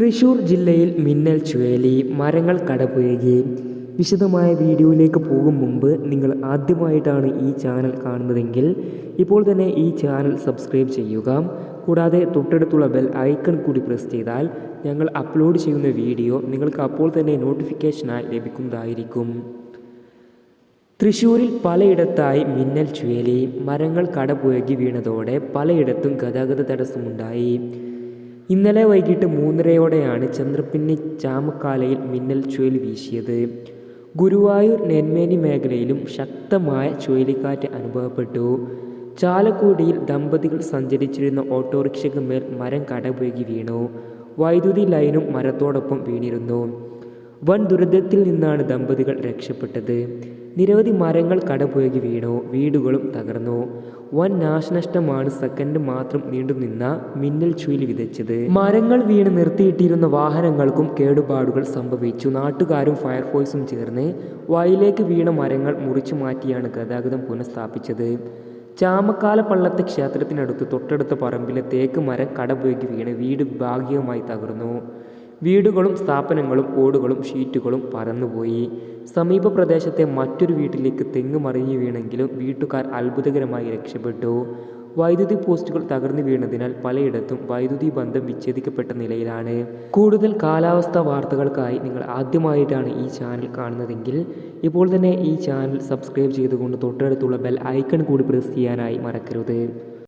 തൃശൂർ ജില്ലയിൽ മിന്നൽ ചുഴലി മരങ്ങൾ കടപുഴകി. വിശദമായ വീഡിയോയിലേക്ക് പോകും മുമ്പ് നിങ്ങൾ ആദ്യമായിട്ടാണ് ഈ ചാനൽ കാണുന്നതെങ്കിൽ ഇപ്പോൾ തന്നെ ഈ ചാനൽ സബ്സ്ക്രൈബ് ചെയ്യുക. കൂടാതെ തൊട്ടടുത്തുള്ള ബെൽ ഐക്കൺ കൂടി പ്രസ് ചെയ്താൽ ഞങ്ങൾ അപ്ലോഡ് ചെയ്യുന്ന വീഡിയോ നിങ്ങൾക്ക് അപ്പോൾ തന്നെ നോട്ടിഫിക്കേഷനായി ലഭിക്കുന്നതായിരിക്കും. തൃശ്ശൂരിൽ പലയിടത്തായി മിന്നൽ ചുഴലി മരങ്ങൾ കടപുഴകി വീണതോടെ പലയിടത്തും ഗതാഗത തടസ്സമുണ്ടായി. ഇന്നലെ വൈകിട്ട് മൂന്നരയോടെയാണ് ചന്ദ്രപ്പിന്നി ചാമക്കാലയിൽ മിന്നൽ ചുഴലി വീശിയത്. ഗുരുവായൂർ നെന്മേനി മേഖലയിലും ശക്തമായ ചുഴലിക്കാറ്റ് അനുഭവപ്പെട്ടു. ചാലക്കുടിയിൽ ദമ്പതികൾ സഞ്ചരിച്ചിരുന്ന ഓട്ടോറിക്ഷയ്ക്ക് മേൽ മരം കടപുഴകി വീണു. വൈദ്യുതി ലൈനും മരത്തോടൊപ്പം വീണിരുന്നു. വൻ ദുരന്തത്തിൽ നിന്നാണ് ദമ്പതികൾ രക്ഷപ്പെട്ടത്. നിരവധി മരങ്ങൾ കടപുഴകി വീണു വീടുകളും തകർന്നു. വൻ നാശനഷ്ടമാണ് സെക്കൻഡ് മാത്രം നീണ്ടുനിന്ന മിന്നൽ ചുഴലി വിതച്ചത്. മരങ്ങൾ വീണ് നിർത്തിയിട്ടിരുന്ന വാഹനങ്ങൾക്കും കേടുപാടുകൾ സംഭവിച്ചു. നാട്ടുകാരും ഫയർഫോഴ്സും ചേർന്ന് വയലേക്ക് വീണ മരങ്ങൾ മുറിച്ചു മാറ്റിയാണ് ഗതാഗതം പുനഃസ്ഥാപിച്ചത്. ചാമക്കാല പള്ളത്തെ ക്ഷേത്രത്തിനടുത്ത് തൊട്ടടുത്ത പറമ്പിലെ തേക്ക് മരം കടപുഴകി വീണ് വീട് ഭാഗികമായി തകർന്നു. വീടുകളും സ്ഥാപനങ്ങളും ഓടുകളും ഷീറ്റുകളും പറന്നുപോയി സമീപ പ്രദേശത്തെ മറ്റൊരു വീട്ടിലേക്ക് തെങ്ങ് മറിഞ്ഞു വീണെങ്കിലും വീട്ടുകാർ അത്ഭുതകരമായി രക്ഷപ്പെട്ടു. വൈദ്യുതി പോസ്റ്റുകൾ തകർന്നു വീണതിനാൽ പലയിടത്തും വൈദ്യുതി ബന്ധം വിച്ഛേദിക്കപ്പെട്ട നിലയിലാണ്. കൂടുതൽ കാലാവസ്ഥ വാർത്തകൾക്കായി നിങ്ങൾ ആദ്യമായിട്ടാണ് ഈ ചാനൽ കാണുന്നതെങ്കിൽ ഇപ്പോൾ തന്നെ ഈ ചാനൽ സബ്സ്ക്രൈബ് ചെയ്തുകൊണ്ട് തൊട്ടടുത്തുള്ള ബെൽ ഐക്കൺ കൂടി പ്രസ് ചെയ്യാനായി മറക്കരുത്.